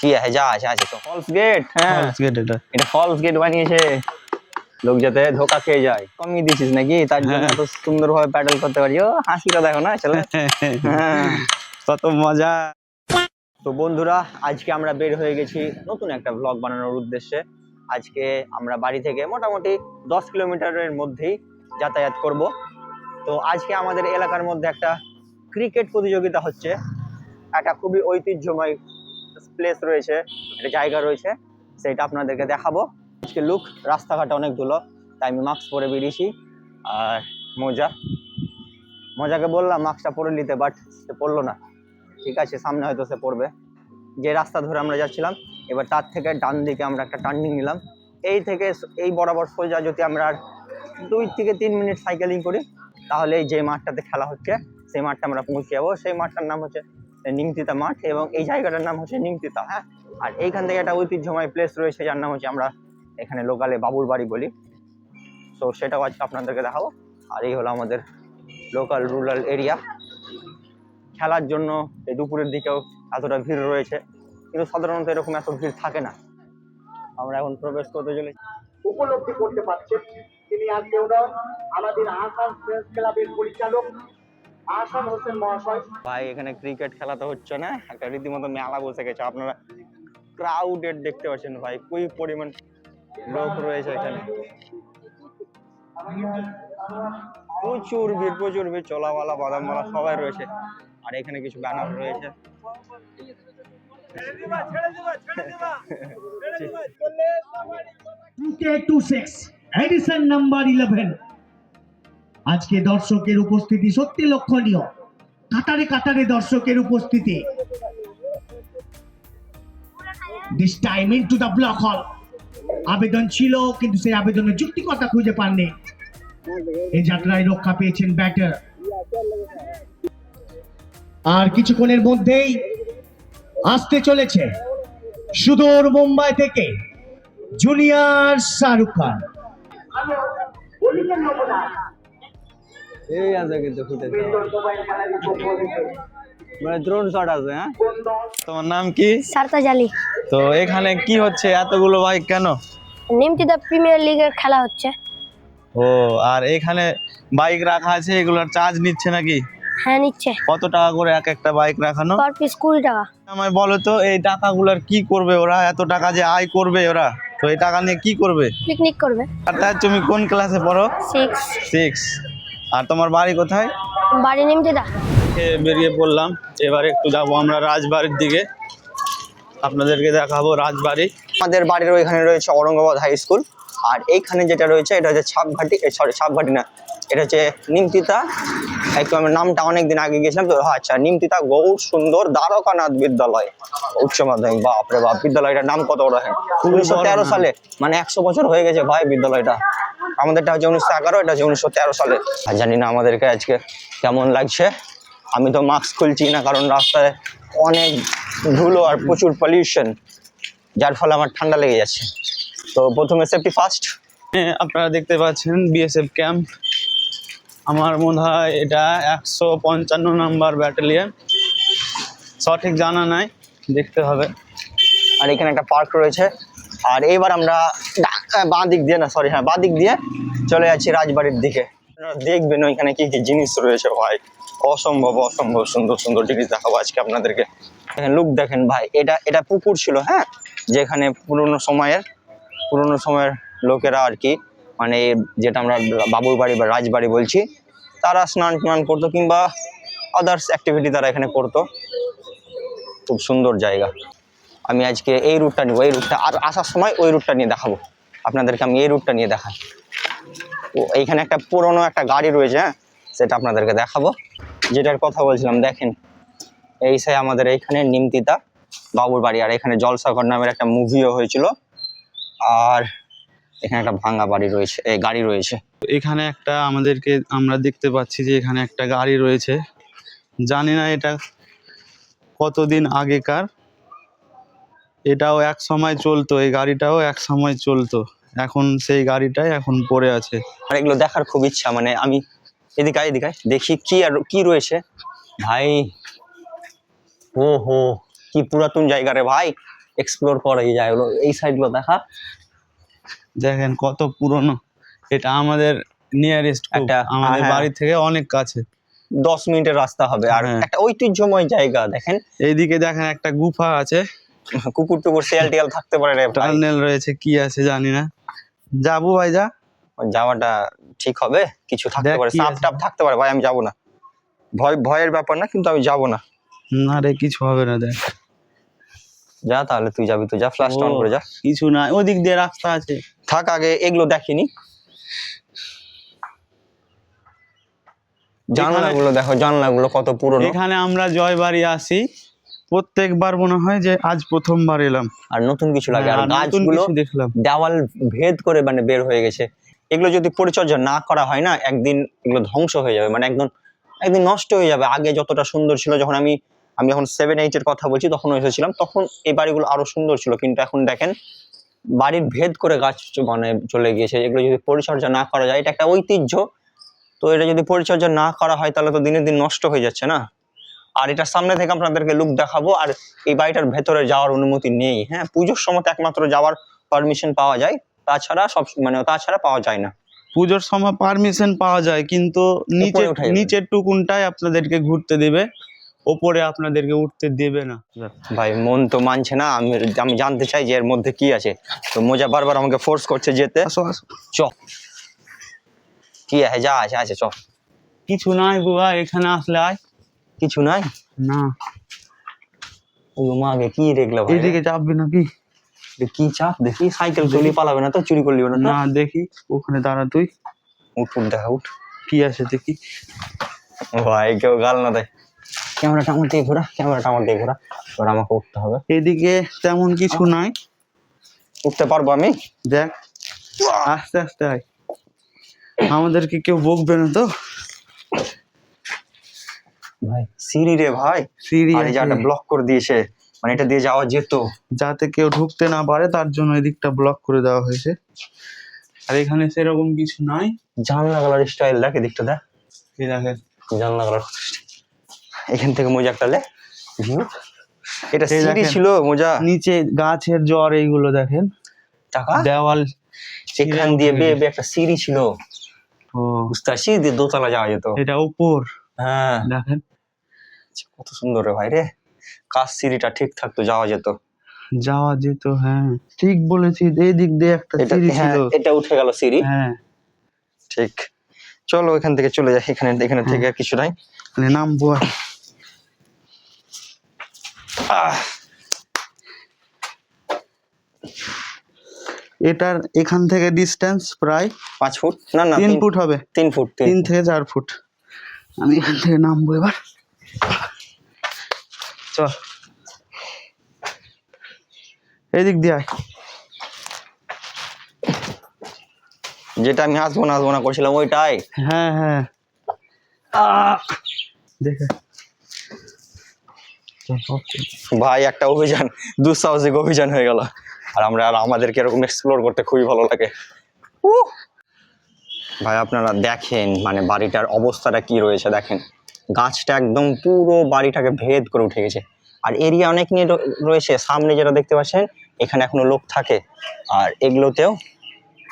কি আছে? যা আছে আছে তো। ফলস গেট হ্যাঁ। False gate এটা। এটা ফলস গেট বানিয়েছে। লোক যাতে ধোকা খেয়ে যায়। কমিয়ে দিছিস নাকি? তার জন্য হ্যাঁ। তো সুন্দর ভাবে প্যাডেল করতে পারি। ও হাসিটা দেখো না চলে হ্যাঁ। কত মজা। তো বন্ধুরা আজকে আমরা বের হয়ে গেছি নতুন একটা ব্লগ বানানোর উদ্দেশ্যে। আজকে আমরা বাড়ি থেকে মোটামুটি দশ কিলোমিটারের মধ্যেই যাতায়াত করব। তো আজকে আমাদের এলাকার মধ্যে একটা ক্রিকেট প্রতিযোগিতা হচ্ছে। একটা খুবই ঐতিহ্যময় প্লেস রয়েছে, একটা জায়গা রয়েছে, সেটা আপনাদেরকে দেখাবো। আজকে লুক রাস্তাঘাট অনেক ধুলো, তাই আমি মাস্ক পরে বেরিয়েছি। আর মোজা। মজাকে বললাম মাস্কটা পরে নিতে বাট সে পড়ল না। ঠিক আছে, সামনে হয়তো সে পড়বে যে রাস্তা ধরে আমরা যাচ্ছিলাম, এবার তার থেকে ডান দিকে আমরা একটা টার্নিং নিলাম। এই থেকে এই বরাবর সোজা যদি আমরা আর দুই থেকে তিন মিনিট সাইকেলিং করি, তাহলে এই যে মাঠটাতে খেলা হচ্ছে, সেই মাঠটা আমরা পৌঁছে যাব। সেই মাঠটার নাম হচ্ছে নিমতিতা মাঠ এবং এই জায়গাটার নাম হচ্ছে নিমতিতা হ্যাঁ। আর এইখান থেকে একটা ঐতিহ্যময় প্লেস রয়েছে যার নাম হচ্ছে আমরা এখানে লোকালে বাবুর বাড়ি বলি। তো সেটাও আজকে আপনাদেরকে দেখাবো। আর এই হলো আমাদের লোকাল রুরাল এরিয়া খেলার জন্য এই দুপুরের দিকেও এতটা ভিড় রয়েছে কিন্তু সাধারণত এরকম এত ভিড় থাকে না। আমরা এখন প্রবেশ করতে চলেছি। উপলব্ধি করতে পারছেন। তিনি আজকে আমাদের আসাম প্রেস ক্লাবের পরিচালক আসাম হোসেন মহাশয়। ভাই এখানে ক্রিকেট খেলা তো হচ্ছে না। একটা রীতিমতো মেলা বসে গেছে। আপনারা ক্রাউডেড দেখতে পাচ্ছেন ভাই কুই পরিমাণ লোক রয়েছে এখানে। প্রচুর ভিড় প্রচুর ভিড় চলাওয়ালা বাদামওয়ালা সবাই রয়েছে। আর এখানে কিছু ব্যানার রয়েছে। Two K two six edition number eleven আজকে দর্শকের উপস্থিতি সত্যি লক্ষণীয়। কাতারে কাতারে দর্শকের উপস্থিতি। This time in to the block হল আবেদন ছিল, কিন্তু সেই আবেদনের যুক্তিকতা খুঁজে পাননি। এই যাত্রায় রক্ষা পেয়েছেন ব্যাটার আর কিছুক্ষণের মধ্যেই আসতে চলেছে সুদূর মুম্বাই থেকে জুনিয়র শাহরুখ খান। এই আছে কিন্তু উপর মানে দ্রোণ শট আছে হ্যাঁ? তোমার নাম কি? সারতাজ আলী। তো এখানে কি হচ্ছে? এতগুলো বাইক কেন? নিমতিদা প্রিমিয়ার লিগের খেলা হচ্ছে। ও আর এখানে বাইক রাখা আছে? এগুলোর চার্জ নিচ্ছে নাকি? হ্যাঁ নিচ্ছে। কত টাকা করে এক একটা বাইক রাখানো? পার পিস কুড়ি টাকা। আমায় বলো তো এই টাকাগুলোর কি করবে ওরা? এত টাকা যে আয় করবে ওরা? তো এই টাকা নিয়ে কি করবে? পিকনিক করবে। আর তুমি কোন ক্লাসে পড়ো? সিক্স সিক্স আর তোমার বাড়ি কোথায়? বাড়ি নিমতিদা খেয়ে বেরিয়ে পড়লাম। এবারে একটু যাব আমরা রাজবাড়ির দিকে। আপনাদেরকে দেখাবো রাজবাড়ি। আমাদের বাড়ির ওইখানে রয়েছে ঔরঙ্গাবাদ হাই স্কুল। আর এইখানে যেটা রয়েছে এটা হচ্ছে ছাপঘাটি সরি ছাপঘাটি না এটা হচ্ছে নিমতিতা। একটু আমি নামটা অনেকদিন আগে গেছিলাম তো আচ্ছা নিমতিতা গৌর সুন্দর দ্বারকানাথ বিদ্যালয়। উচ্চ মাধ্যমিক বাপরে বাপ বিদ্যালয়টার নাম কত বড় হ্যাঁ? উনিশশো তেরো সালে মানে একশো বছর হয়ে গেছে ভাই বিদ্যালয়টা। আমাদেরটা হচ্ছে উনিশশো এগারো এটা হচ্ছে উনিশশো তেরো সালে। আর জানি না আমাদেরকে আজকে কেমন লাগছে। আমি তো মাস্ক খুলছি না কারণ রাস্তায় অনেক ধুলো আর প্রচুর পলিউশন যার ফলে আমার ঠান্ডা লেগে যাচ্ছে। তো প্রথমে সেফটি ফার্স্ট আপনারা দেখতে পাচ্ছেন বিএসএফ ক্যাম্প আমার মনে হয় এটা একশো পঞ্চান্ন নাম্বার ব্যাটালিয়ন। সঠিক জানা নাই, দেখতে হবে। আর এখানে একটা পার্ক রয়েছে। আর এইবার আমরা বাঁ দিক দিয়ে না সরি হ্যাঁ বাঁ দিক দিয়ে চলে যাচ্ছি রাজবাড়ির দিকে। দেখবেন ওইখানে কি কি জিনিস রয়েছে, ভাই। অসম্ভব অসম্ভব, সুন্দর সুন্দর জিনিস দেখাবো আজকে আপনাদেরকে। দেখেন লুক দেখেন, ভাই, এটা এটা পুকুর ছিল হ্যাঁ? যেখানে পুরনো সময়ের পুরনো সময়ের লোকেরা আর কি মানে যেটা আমরা বাবুর বাড়ি বা রাজবাড়ি বলছি, তারা স্নান টান করতো কিংবা আদার্স অ্যাক্টিভিটি তারা এখানে করতো। খুব সুন্দর জায়গা। আমি আজকে এই রুটটা নিব, এই রুটটা আর আসার সময় ওই রুটটা নিয়ে দেখাবো। আপনাদেরকে আমি এই রুটটা নিয়ে দেখাই। ও, এইখানে একটা পুরনো একটা গাড়ি রয়েছে হ্যাঁ? সেটা আপনাদেরকে দেখাবো। যেটার কথা বলছিলাম, দেখেন। এই সে আমাদের এইখানে নিমতিতা বাবুর বাড়ি, আর এখানে জলসাগর নামের একটা মুভিও হয়েছিল। আর এখানে একটা ভাঙা বাড়ি রয়েছে এই গাড়ি রয়েছে। এখানে একটা আমাদেরকে আমরা দেখতে পাচ্ছি যে এখানে একটা গাড়ি রয়েছে। জানি না এটা কতদিন আগেকার। এটাও এক সময় চলতো এই গাড়িটাও এক সময় চলতো। এখন সেই গাড়িটাই এখন পড়ে আছে। আর এগুলো দেখার খুব ইচ্ছা মানে আমি এদিকে আয়, এদিকে আয়, দেখি কি আর কি রয়েছে। ভাই ও হো কি পুরাতন জায়গা রে ভাই। এক্সপ্লোর করা এই জায়গাগুলো এই সাইডগুলো দেখা। দেখেন কত পুরনো। এটা আমাদের নিয়ারেস্ট একটা- আমাদের হ্যাঁ। বাড়ি থেকে অনেক কাছে। দশ মিনিটের রাস্তা হবে। আর হ্যাঁ। একটা ঐতিহ্যময় জায়গা দেখেন। এইদিকে দেখেন একটা গুফা আছে। কুকুর টুকুর শিয়াল টিয়াল থাকতে পারে ভাই। রয়েছে কি আছে জানি না। যাব ভাই যা। যাওয়াটা ঠিক হবে কিছু থাকতে পারে। সাপ টাপ থাকতে পারে ভাই আমি যাব না। ভয় ভয়ের ব্যাপার না কিন্তু আমি যাব না। না রে কিছু হবে না দেখ। যা তাহলে তুই যাবি তুই যা ফ্ল্যাশ অন করে যা। কিছু না ওদিক দিয়ে রাস্তা আছে। থাক আগে এগুলো দেখিনি। জানলাগুলো দেখো জানলাগুলো কত পুরনো। এখানে আমরা জয়বাড়ি আসি। প্রত্যেকবার মনে হয় যে আজ প্রথমবার এলাম। আর নতুন কিছু লাগে আর হ্যাঁ, গাছগুলো দেখলাম। দেওয়াল ভেদ করে মানে বের হয়ে গেছে। এগুলো যদি পরিচর্যা না করা হয় না একদিন এগুলো ধ্বংস হয়ে যাবে। মানে একদম একদিন নষ্ট হয়ে যাবে। আগে যতটা সুন্দর ছিল যখন আমি আমি যখন সেভেন এইটের কথা বলছি তখন এসেছিলাম তখন এই বাড়িগুলো আরও সুন্দর ছিল। কিন্তু এখন দেখেন বাড়ির ভেদ করে গাছ মানে চলে গিয়েছে। এগুলো যদি পরিচর্যা না করা যায় এটা একটা ঐতিহ্য। তো এটা যদি পরিচর্যা না করা হয় তাহলে তো দিনের দিন নষ্ট হয়ে যাচ্ছে না। আর এটা সামনে থেকে আপনাদেরকে লুক দেখাবো আর এই বাড়িটার ভেতরে যাওয়ার অনুমতি নেই। হ্যাঁ পুজোর সময় একমাত্র যাওয়ার পারমিশন পাওয়া যায়। তাছাড়া সব মানে তাছাড়া পাওয়া যায় না। পুজোর সময় পারমিশন পাওয়া যায় কিন্তু নিচে নিচের টুকুনটাই আপনাদেরকে ঘুরতে দেবে। ওপরে আপনাদেরকে উঠতে দেবে না। ভাই মন তো মানছে না আমি আমি জানতে চাই যে এর মধ্যে কি আছে। তো মোজা বারবার আমাকে ফোর্স করছে যেতে। আসো আসো। চ। কি আছে? যা আছে আছে চ। কিছু নাই বুয়া এখানে আসলে আয়। কিছু নাই? না। ও মা আগে কি দেখল ভাই? এইদিকে চাপবি নাকি? কি চাপ? দেখি সাইকেল চলি পালাবে না তো চুরি করলি না না দেখি ওখানে দাঁড়া তুই। উঠ উঠ দেখা উঠ। কি আছে দেখি। ভাই কেউ গাল না দেয়। ক্যামেরাটা আমার দিয়ে ঘোরা ক্যামেরাটা আমার দিয়ে ঘোরা। এবার আমাকে উঠতে হবে। এদিকে তেমন কিছু নাই। উঠতে পারব আমি? দেখ আস্তে আস্তে আয়। আমাদেরকে কেউ বকবে না তো। ভাই সিঁড়ি রে ভাই। সিঁড়ি আর। জায়গাটা ব্লক করে দিয়েছে মানে এটা দিয়ে যাওয়া যেত। যাতে কেউ ঢুকতে না পারে তার জন্য এদিকটা ব্লক করে দেওয়া হয়েছে। আর এখানে সেরকম কিছু নাই। জানলা গালার স্টাইল দেখ এদিকটা দেখ। এই দেখেন। জানলা গালার এখান থেকে মোজা একটা লে। ভিউ এটা সিঁড়ি ছিল মোজা। নিচে গাছের জ্বর এইগুলো দেখেন। টাকা? দেওয়াল এখান দিয়ে বেয়ে বেয়ে একটা সিঁড়ি ছিল। ও। বুঝতে পারছি দিয়ে দোতলা যাওয়া যেত। এটা উপর। হ্যাঁ। দেখেন। কত সুন্দর রে ভাই রে। কাজ সিঁড়িটা ঠিক থাকতো যাওয়া যেত। যাওয়া যেত হ্যাঁ। ঠিক বলেছি এই দিক দিয়ে একটা সিঁড়ি হ্যাঁ ছিল। এটা উঠে গেল সিঁড়ি। হ্যাঁ। ঠিক। চলো এখান থেকে চলে যাই। এখানে এখানে থেকে আর কিছু নাই। মানে নামবো এটার এখান থেকে ডিস্টেন্স প্রায় পাঁচ ফুট? না না তিন ফুট হবে। তিন ফুট তিন তিন থেকে চার ফুট। আমি এখান থেকে নামবো এবার। চল। এদিক দিয়ে আয়। যেটা আমি আসব না আসব না করছিলাম ওইটাই। হ্যাঁ হ্যাঁ। দেখে। ভাই একটা অভিযান দুঃসাহসিক অভিযান হয়ে গেল। আর আমরা আর আমাদেরকে এরকম এক্সপ্লোর করতে খুবই ভালো লাগে! ভাই আপনারা দেখেন মানে বাড়িটার অবস্থাটা কি রয়েছে দেখেন। গাছটা একদম পুরো বাড়িটাকে ভেদ করে উঠে গেছে। আর এরিয়া অনেক নিয়ে রয়েছে। সামনে যেটা দেখতে পাচ্ছেন এখানে এখনও লোক থাকে। আর এগুলোতেও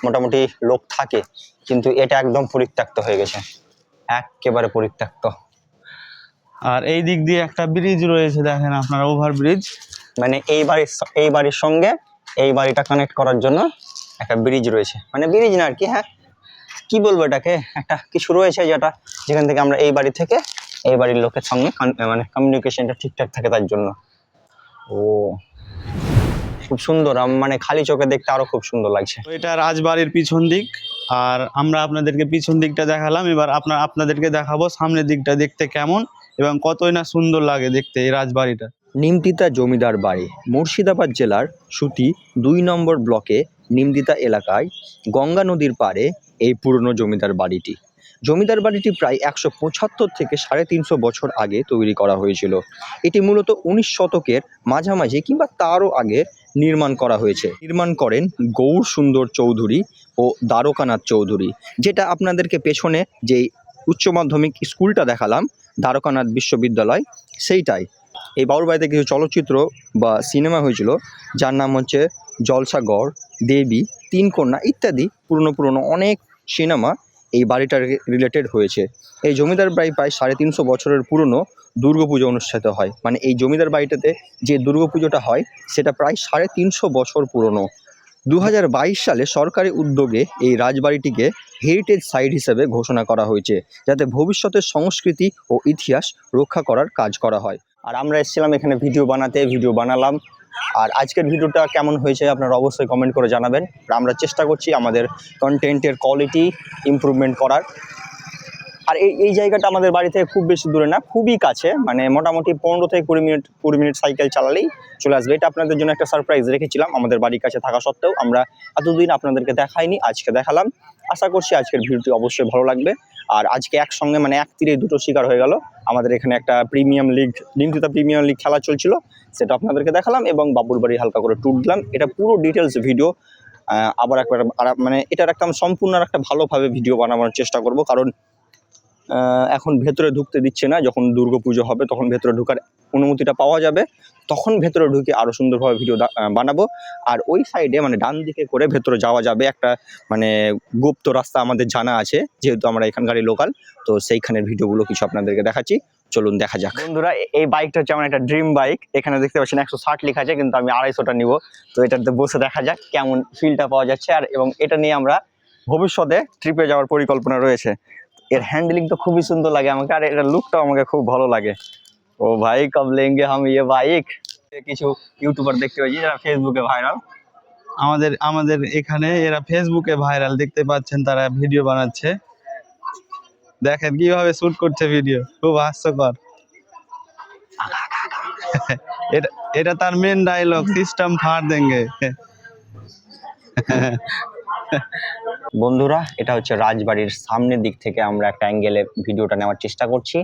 মোটামুটি লোক থাকে। কিন্তু এটা একদম পরিত্যক্ত হয়ে গেছে। একেবারে পরিত্যক্ত। আর এই দিক দিয়ে একটা ব্রিজ রয়েছে দেখেন আপনারা ওভার ব্রিজ মানে এই বাড়ির এই বাড়ির সঙ্গে এই বাড়িটা কানেক্ট করার জন্য একটা ব্রিজ রয়েছে। মানে ব্রিজ না আর কি হ্যাঁ? কি বলব এটাকে? একটা কিছু রয়েছে যেটা যেখান থেকে আমরা এই বাড়ি থেকে এই বাড়ির লোকের সঙ্গে মানে কমিউনিকেশনটা ঠিকঠাক থাকে তার জন্য। ও খুব সুন্দর মানে খালি চোখে দেখতে আরও খুব সুন্দর লাগছে। এটা রাজবাড়ির পিছন দিক আর আমরা আপনাদেরকে পিছন দিকটা দেখালাম। এবার আপনার আপনাদেরকে দেখাবো সামনের দিকটা দেখতে কেমন। এবং কতই না সুন্দর লাগে দেখতে এই রাজবাড়িটা। নিমতিতা জমিদার বাড়ি, মুর্শিদাবাদ জেলার সুতি দুই নম্বর ব্লকে নিমতিতা এলাকায় গঙ্গা নদীর পাড়ে এই পুরনো জমিদার বাড়িটি। জমিদার বাড়িটি প্রায় একশো পঁচাত্তর থেকে সাড়ে তিনশো বছর আগে তৈরি করা হয়েছিল। এটি মূলত উনিশ শতকের মাঝামাঝি কিংবা তারও আগে নির্মাণ করা হয়েছে। নির্মাণ করেন গৌর সুন্দর চৌধুরী ও দ্বারকানাথ চৌধুরী, যেটা আপনাদেরকে পেছনে যেই উচ্চ মাধ্যমিক স্কুলটা দেখালাম দ্বারকানাথ বিশ্ববিদ্যালয়, সেইটাই। এই বাবুর বাড়িতে কিছু চলচ্চিত্র বা সিনেমা হয়েছিল, যার নাম হচ্ছে জলসাগড় দেবী, তিন কন্যা ইত্যাদি পুরনো পুরনো অনেক সিনেমা এই বাড়িটার রিলেটেড হয়েছে। এই জমিদার বাড়ি প্রায় সাড়ে তিনশো বছরের পুরনো দুর্গাপুজো অনুষ্ঠিত হয়। মানে এই জমিদার বাড়িটাতে যে দুর্গাপুজোটা হয়, সেটা প্রায় সাড়ে তিনশো বছর পুরনো। দু হাজার বাইশ সালে সরকারি উদ্যোগে এই রাজবাড়িটিকে হেরিটেজ সাইট হিসেবে ঘোষণা করা হয়েছে, যাতে ভবিষ্যতের সংস্কৃতি ও ইতিহাস রক্ষা করার কাজ করা হয়। আর আমরা এসেছিলাম এখানে ভিডিও বানাতে ভিডিও বানালাম। আর আজকের ভিডিওটা কেমন হয়েছে আপনারা অবশ্যই কমেন্ট করে জানাবেন। আমরা চেষ্টা করছি আমাদের কন্টেন্টের কোয়ালিটি ইম্প্রুভমেন্ট করার। আর এই এই জায়গাটা আমাদের বাড়ি থেকে খুব বেশি দূরে না, খুবই কাছে। মানে মোটামুটি পনেরো থেকে কুড়ি মিনিট কুড়ি মিনিট সাইকেল চালালেই চলে আসবে। এটা আপনাদের জন্য একটা সারপ্রাইজ রেখেছিলাম, আমাদের বাড়ির কাছে থাকা সত্ত্বেও। আমরা এতদিন আপনাদেরকে দেখাইনি, আজকে দেখালাম। আশা করছি আজকের ভিডিওটি অবশ্যই ভালো লাগবে। আর আজকে একসঙ্গে মানে এক তীরে দুটো শিকার হয়ে গেল। আমাদের এখানে একটা premium league, Nimtita premium league খেলা চলছিল, সেটা আপনাদেরকে দেখালাম এবং বাবুর বাড়ি হালকা করে ট্যুর দিলাম। এটা পুরো ডিটেলস ভিডিও আবার একবার মানে এটার একটা সম্পূর্ণ একটা ভালোভাবে ভিডিও বানানোর চেষ্টা করব, কারণ এখন ভেতরে ঢুকতে দিচ্ছে না। যখন দুর্গাপুজো হবে, তখন ভেতরে ঢুকার অনুমতিটা পাওয়া যাবে। তখন ভেতরে ঢুকে আরও সুন্দরভাবে ভিডিও বানাবো। আর ওই সাইডে মানে ডান দিকে করে ভেতরে যাওয়া যাবে। একটা মানে গুপ্ত রাস্তা আমাদের জানা আছে, যেহেতু আমরা এখানকারই লোকাল তো সেইখানের ভিডিওগুলো কিছু আপনাদেরকে দেখাচ্ছি। চলুন দেখা যাক। বন্ধুরা এই বাইকটা হচ্ছে আমার একটা ড্রিম বাইক এখানে দেখতে পাচ্ছেন একশো ষাট লেখা আছে, কিন্তু আমি আড়াইশোটা নিব। তো এটাতে বসে দেখা যাক কেমন ফিলটা পাওয়া যাচ্ছে। আর এবং এটা নিয়ে আমরা ভবিষ্যতে ট্রিপে যাওয়ার পরিকল্পনা রয়েছে। এর হ্যান্ডেলিং তো খুবই সুন্দর লাগে আমাকে, আর এটার লুকটাও আমাকে খুব ভালো লাগে। ও ভাই, কব লেঙ্গে হাম ইয়ে বাইক কিছু ইউটিউবার দেখতে পাচ্ছি যারা ফেসবুকে ভাইরাল আমাদের আমাদের এখানে এরা ফেসবুকে ভাইরাল দেখতে পাচ্ছেন তারা ভিডিও বানাচ্ছে। দেখেন কীভাবে শুট করছে ভিডিও খুব হাস্যকর। এটা এটা তার মেন ডায়লগ সিস্টেম ফাড় দেঙ্গে। বন্ধুরা এটা হচ্ছে রাজবাড়ির সামনের দিক থেকে আমরা একটা অ্যাঙ্গেলে ভিডিওটা নেওয়ার চেষ্টা করছি।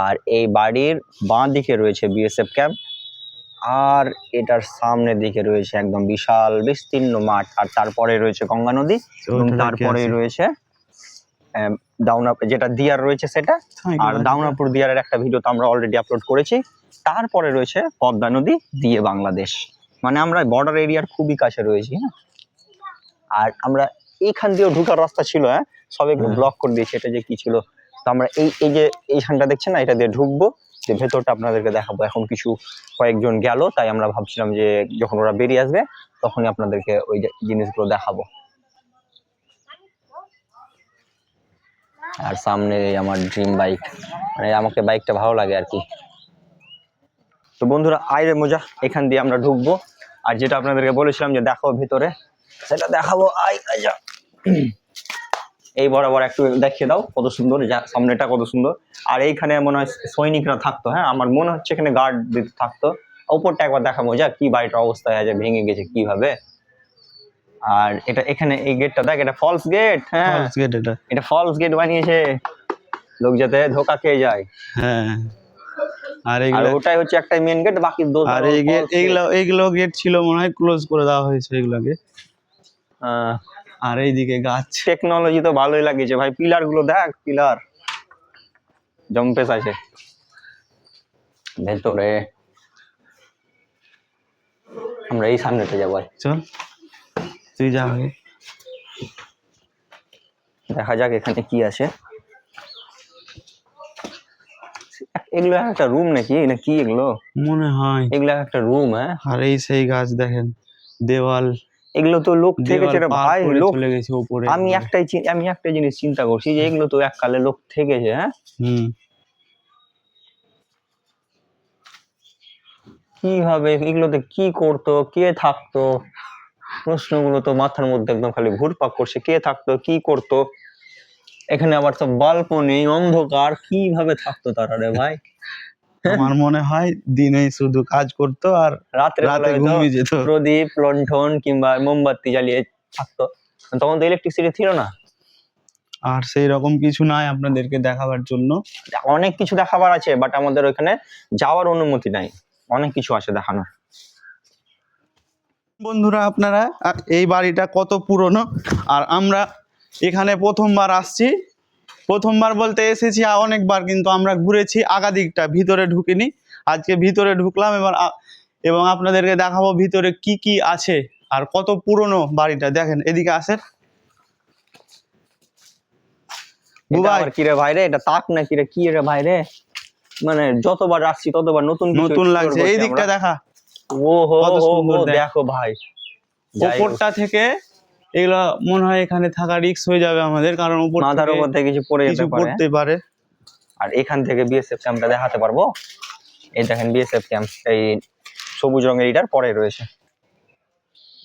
আর এই বাড়ির বাঁ দিকে রয়েছে বিএসএফ ক্যাম্প আর এটার সামনের দিকে রয়েছে একদম বিশাল বিস্তীর্ণ মাঠ আর তারপরে রয়েছে গঙ্গা নদী এবং তারপরে রয়েছে আহ, দাউনা যেটা দিয়ার রয়েছে সেটা আর দাউনাপুর দিয়ারের একটা ভিডিও তো আমরা অলরেডি আপলোড করেছি। তারপরে রয়েছে পদ্মা নদী দিয়ে বাংলাদেশ। মানে আমরা বর্ডার এরিয়ার খুবই কাছে রয়েছি হ্যাঁ? আর আমরা এইখান দিয়েও ঢুকার রাস্তা ছিল হ্যাঁ? সব একটু। ব্লক করে দিয়েছে এটা যে কি ছিল। তো আমরা এই এই যে এইখানটা দেখছেন না এটা দিয়ে ঢুকবো যে ভেতরটা আপনাদেরকে দেখাবো। এখন কিছু কয়েকজন গেল তাই আমরা ভাবছিলাম যে যখন ওরা বেরিয়ে আসবে তখনই আপনাদেরকে ওই জিনিসগুলো দেখাবো। আর সামনে আমার ড্রিম বাইক মানে আমাকে বাইকটা ভালো লাগে আর কি। তো বন্ধুরা আইরে মজা এখান দিয়ে আমরা ঢুকবো। আর যেটা আপনাদেরকে বলেছিলাম যে দেখো ভিতরে সেটা দেখাবো। আই আইজা এই বরাবর একটু দেখিয়ে দাও কত সুন্দর যা সামনেটা কত সুন্দর। আর এইখানে মনে হয় সৈনিকরা থাকতো হ্যাঁ? আমার মনে হচ্ছে এখানে গার্ড দিতে থাকতো। উপরটা একবার দেখাবো যা কি বাড়িটার অবস্থায় আছে ভেঙে গেছে কীভাবে। আর এটা এখানে এই গেটটা দেখ এটা ফলস গেট হ্যাঁ? False gate এটা। এটা ফলস গেট বানিয়েছে। লোক যাতে ধোকা খেয়ে যায়। হ্যাঁ। আর এগুলো ওটাই হচ্ছে একটা মেন গেট বাকি দো আর এই গেট এইগুলো এইগুলো গেট ছিল মনে হয় ক্লোজ করে দেওয়া হয়েছে এগুলোকে। আর এইদিকে গাছ। টেকনোলজি তো ভালোই লাগিয়েছে। ভাই পিলারগুলো দেখ পিলার জম্পেস আছে। ভেতরে। আমরা এই সামনেটা যাব। চল তুই যা আগে। দেখা যাক এখানে কি আছে। এগুলো একটা রুম নাকি? না কি এগুলো? মনে হয়। এগুলো একটা রুম হ্যাঁ? আর এই সেই গাছ দেখেন দেওয়াল। এগুলো তো লোক থেকেছে ভাই লোক চলে গেছে উপরে আমি একটাই আমি একটা জিনিস চিন্তা করছি যে এগুলো তো এককালে লোক থেকেছে হ্যাঁ? হুম। কীভাবে এগুলোতে কি করতো কে থাকতো? প্রশ্নগুলো তো মাথার মধ্যে একদম খালি ঘুরপাক করছে কে থাকতো কি করতো? এখানে আবার তো বাল্ব নেই অন্ধকার কীভাবে থাকতো তারা রে ভাই? আমার মনে হয় দিনে শুধু কাজ করতো আর রাত্রে রাতে ঘুমিয়ে যেত। প্রদীপ লণ্ঠন কিংবা মোমবাতি জ্বালিয়ে থাকতো। তখন তো ইলেকট্রিসিটি ছিল না। আর সেই রকম কিছু নাই আপনাদেরকে দেখাবার জন্য। অনেক কিছু দেখাবার আছে বাট আমাদের ওখানে যাওয়ার অনুমতি নাই। অনেক কিছু আছে দেখানোর। বন্ধুরা আপনারা এই বাড়িটা কত পুরনো? আর আমরা এখানে প্রথমবার আসছি। প্রথমবার বলতে এসেছি অনেকবার কিন্তু আমরা ঘুরেছি আগা দিকটা ভিতরে ঢুকিনি। আজকে ভিতরে ঢুকলাম এবার এবং আপনাদেরকে দেখাবো ভিতরে কি কি আছে আর কত পুরনো বাড়িটা। দেখেন এদিকে আসেন। এটা বুবাই। কি রে ভাই রে? এটা তাক না কি রে? কি রে ভাই রে? মানে যতবার আসছি ততবার নতুন নতুন লাগছে। এই দিকটা দেখা। ও হো দেখ। ভাই। ওপরটা থেকে এগুলো মনে হয় এখানে থাকা রিস্ক হয়ে যাবে আমাদের কারণ উপর মাথার উপর থেকে কিছু পড়ে যেতে পারে। পড়তে পারে। আর এখান থেকে বিএসএফ ক্যাম্পটা দেখাতে পারব। এই দেখেন বিএসএফ ক্যাম্প এই সবুজ রঙের এটার পরে রয়েছে।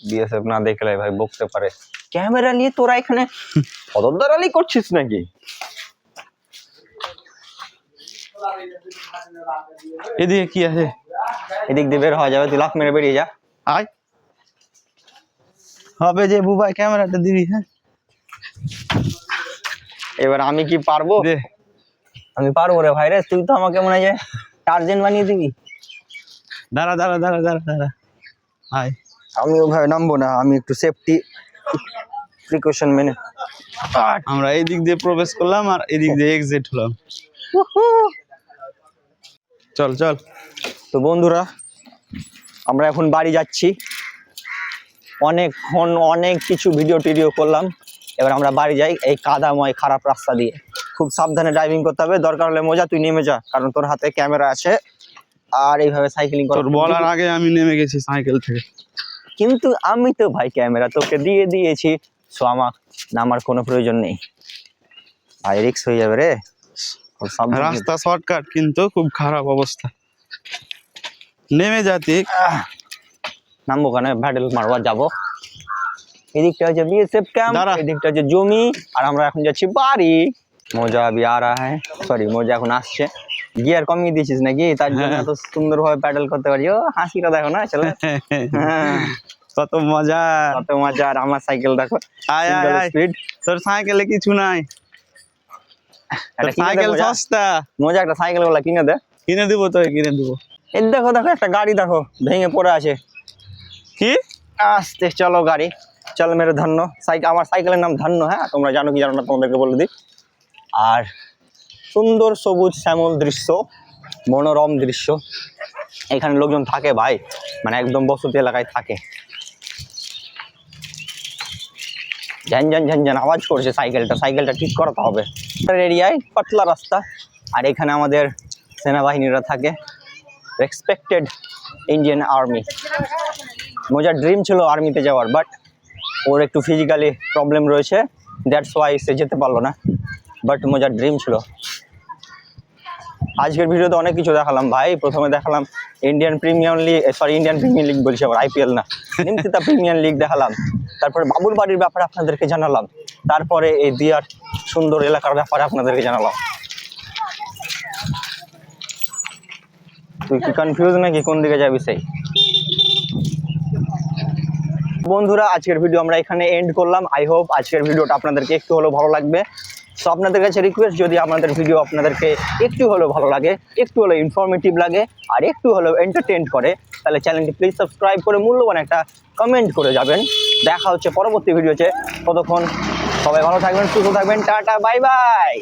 বিএসএফ না দেখলে ভাই বকতে পারে। ক্যামেরা নিয়ে তোরা এখানে পদদ্দারালি করছিস নাকি? এদিকে কি আছে? এদিক দিয়ে বের হওয়া যাবে তুই লাফ মেরে বেরিয়ে যা। আয়। হবে যে বুবাই ক্যামেরাটা দিবি হ্যাঁ? এবার আমি কি পারব? আমি পারব রে ভাই রে তুই তো আমাকে মনে হয় যে টার্জেন বানিয়ে দিবি। দাঁড়া দাঁড়া দাঁড়া দাঁড়া দাঁড়া। আয়। আমিও ভাই নামবো না আমি একটু সেফটি প্রিকশন মেনে। আমরা এই দিক দিয়ে প্রবেশ করলাম আর এদিক দিয়ে এক্সিট হলাম। চল চল। তো বন্ধুরা আমরা এখন বাড়ি যাচ্ছি। অনেকক্ষণ অনেক কিছু ভিডিও টিডিও করলাম। এবার আমরা বাড়ি যাই এই কাদাময় খারাপ রাস্তা দিয়ে। খুব সাবধানে ড্রাইভিং করতে হবে। দরকার হলে মজা তুই নেমে যা কারণ তোর হাতে ক্যামেরা আছে। আর এইভাবে সাইকেলিং কর বলার আগে আমি নেমে গেছি সাইকেল থেকে। কিন্তু আমি তো ভাই ক্যামেরা তোকে দিয়ে দিয়েছি। সো আমার নামার কোনো প্রয়োজন নেই। ভাই রিক্স হয়ে যাবে রে। রাস্তা শর্টকাট কিন্তু খুব খারাপ অবস্থা। নেমে যাতি নামবো কেন ভ্যাডেল মারবার যাব। এদিকটা হচ্ছে বিএসএফ ক্যাম্প এদিকটা হচ্ছে জমি আর আমরা এখন যাচ্ছি বাড়ি। মজা আবি আ রাহা হ্যাঁ সরি মজা এখন আসছে। গিয়ার কমিয়ে দিয়েছিস নাকি? তার জন্য হ্যাঁ। এত সুন্দর ভাবে প্যাডেল করতে পারি। ও হাসিটা দেখো না চলো। কত মজা। কত মজা আর আমার সাইকেল দেখো। আয় আয় আয়। স্পিড তোর সাইকেলে কিছু নাই। সাইকেল সস্তা। মজা একটা সাইকেলগুলা কিনে দে। কিনে দিব তো কিনে দিব। এই দেখো দেখো একটা গাড়ি দেখো ভেঙে পড়ে আছে। কি? আসতে, চলো গাড়ি। চল মেরে ধন্য। সাইকেল আমার সাইকেলের নাম ধন্য হ্যাঁ? তোমরা জানো কি জানো না, তোমাদেরকে বলে দিই। আর সুন্দর সবুজ শ্যামল দৃশ্য, মনোরম দৃশ্য। এখানে লোকজন থাকে ভাই মানে একদম বসতি এলাকায় থাকে। ঝ্যানঝ্যান ঝ্যানঝ্যান আওয়াজ করছে সাইকেলটা। সাইকেলটা ঠিক করাতে হবে। এরিয়ায় পাতলা রাস্তা। আর এখানে আমাদের সেনাবাহিনীরা থাকে। রেসপেক্টেড ইন্ডিয়ান আর্মি মজার ড্রিম ছিল আর্মিতে যাওয়ার বাট ওর একটু ফিজিক্যালি প্রবলেম রয়েছে দ্যাটস ওয়াই সে যেতে পারল না বাট মজার ড্রিম ছিল। আজকের ভিডিওতে অনেক কিছু দেখালাম, ভাই, প্রথমে দেখালাম Indian Premier League sorry Indian Premier League বলছি আবার আইপিএল না নিমতিতা প্রিমিয়ার লিগ দেখালাম। তারপরে বাবুর বাড়ির ব্যাপারে আপনাদেরকে জানালাম, তারপরে এই দিয়ার সুন্দর এলাকার ব্যাপারে আপনাদেরকে জানালাম। তুই কি কনফিউজ নাকি? কোন দিকে যাবি সেই? বন্ধুরা, আজকের ভিডিও আমরা এখানে এন্ড করলাম। আই হোপ আজকের ভিডিওটা আপনাদেরকে একটু হলেও ভালো লাগবে। সো আপনাদের কাছে রিকোয়েস্ট যদি আপনাদের ভিডিও আপনাদেরকে একটু হলেও ভালো লাগে, একটু হলেও ইনফরমেটিভ লাগে, আর একটু হলেও এন্টারটেন করে, তাহলে চ্যানেলটি প্লিজ সাবস্ক্রাইব করে মূল্যবান একটা কমেন্ট করে যাবেন। দেখা হচ্ছে পরবর্তী ভিডিওতে ততক্ষণ সবাই ভালো থাকবেন, সুস্থ থাকবেন, টাটা বাই বাই